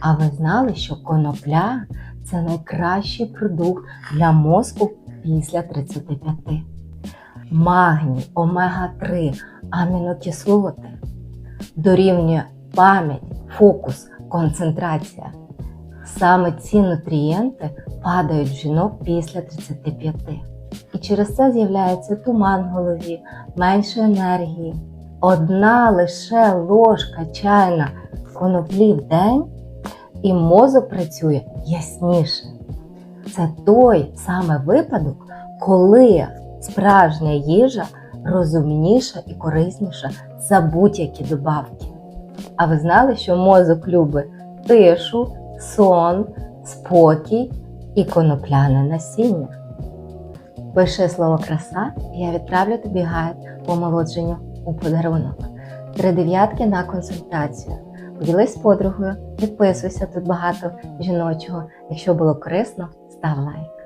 А ви знали, що конопля це найкращий продукт для мозку після 35. Магній, омега-3, амінокислоти дорівнює пам'ять, фокус, концентрація. Саме ці нутрієнти падають в жінок після 35. І через це з'являється туман в голові, менше енергії. Одна лише ложка чайна коноплі в день, і мозок працює ясніше. Це той саме випадок, коли справжня їжа розумніша і корисніша за будь-які добавки. А ви знали, що мозок любить тишу, сон, спокій і конопляне насіння? Пиши слово краса, і я відправлю тобі гайд по омолодженню у подарунок. Три дев'ятки на консультацію. Поділись з подругою, підписуйся тут багато жіночого. Якщо було корисно, став лайк.